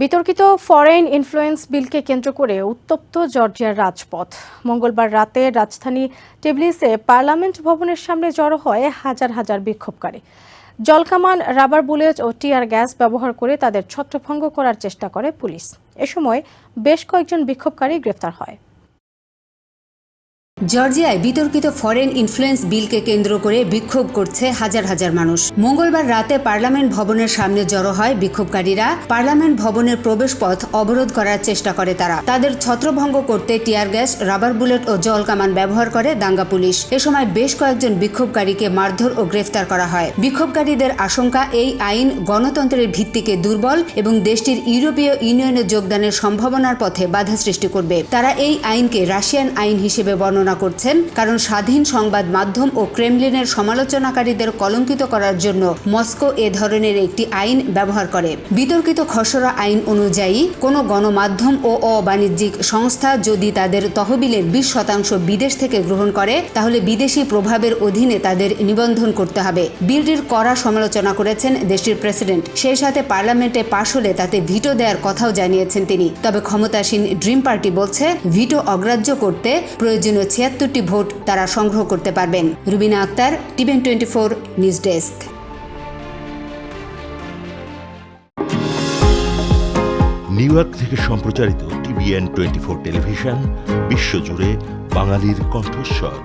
বিতর্কিত foreign influence বিলকে কেন্দ্র করে উত্তপ্ত জর্জিয়ার রাজপথ। মঙ্গলবার রাতে রাজধানী টেবলিসে পার্লামেন্ট ভবনের সামনে জড়ো হয় হাজার হাজার বিক্ষোভকারী। জলকামান, রাবার বুলেট ও টিয়ার গ্যাস ব্যবহার করে তাদের ছত্রভঙ্গ করার চেষ্টা করে পুলিশ। এ সময় বেশ কয়েকজন বিক্ষোভকারী গ্রেফতার হয়। জর্জিয়ায় বিতর্কিত ফরেন ইনফ্লুয়েন্স বিলকে কেন্দ্র করে বিক্ষোভ করছে হাজার হাজার মানুষ। মঙ্গলবার রাতে পার্লামেন্ট ভবনের সামনে জড়ো হয় বিক্ষোভকারীরা। পার্লামেন্ট ভবনের প্রবেশপথ অবরোধ করার চেষ্টা করে তারা। তাদের ছত্রভঙ্গ করতে টিয়ার গ্যাস, রাবার বুলেট ও জল কামান ব্যবহার করে দাঙ্গা পুলিশ। এ সময় বেশ কয়েকজন বিক্ষোভকারীকে মারধর ও গ্রেফতার করা হয়। বিক্ষোভকারীদের আশঙ্কা এই আইন গণতন্ত্রের ভিত্তিকে দুর্বল এবং দেশটির ইউরোপীয় ইউনিয়নে যোগদানের সম্ভাবনার পথে বাধা সৃষ্টি করবে। তারা এই আইনকে রাশিয়ান আইন হিসেবে বর্ণনা করছেন, কারণ স্বাধীন সংবাদ মাধ্যম ও ক্রেমলিনের সমালোচনাকারীদের কলঙ্কিত করার জন্য মস্কো এ ধরনের একটি আইন ব্যবহার করে। বিতর্কিত খসড়া আইন অনুযায়ী, কোনো গণমাধ্যম ও অবাণিজ্যিক সংস্থা যদি তাদের তহবিলের বিশ শতাংশ বিদেশ থেকে গ্রহণ করে, তাহলে বিদেশি প্রভাবের অধীনে তাদের নিবন্ধন করতে হবে। বিলটির কড়া সমালোচনা করেছেন দেশটির প্রেসিডেন্ট। সেই সাথে পার্লামেন্টে পাশ হলে তাতে ভিটো দেওয়ার কথাও জানিয়েছেন তিনি। তবে ক্ষমতাসীন ড্রিম পার্টি বলছে, ভিটো অগ্রাহ্য করতে প্রয়োজনীয় ছিয়াত্তরটি ভোট তারা সংগ্রহ করতে পারবেন। Rubina Akter TVN twenty four, news desk. New York থেকে সম্প্রচারিত টিভিএন টোয়েন্টি ফোর টেলিভিশন, বিশ্বজুড়ে বাঙালির কণ্ঠস্বর।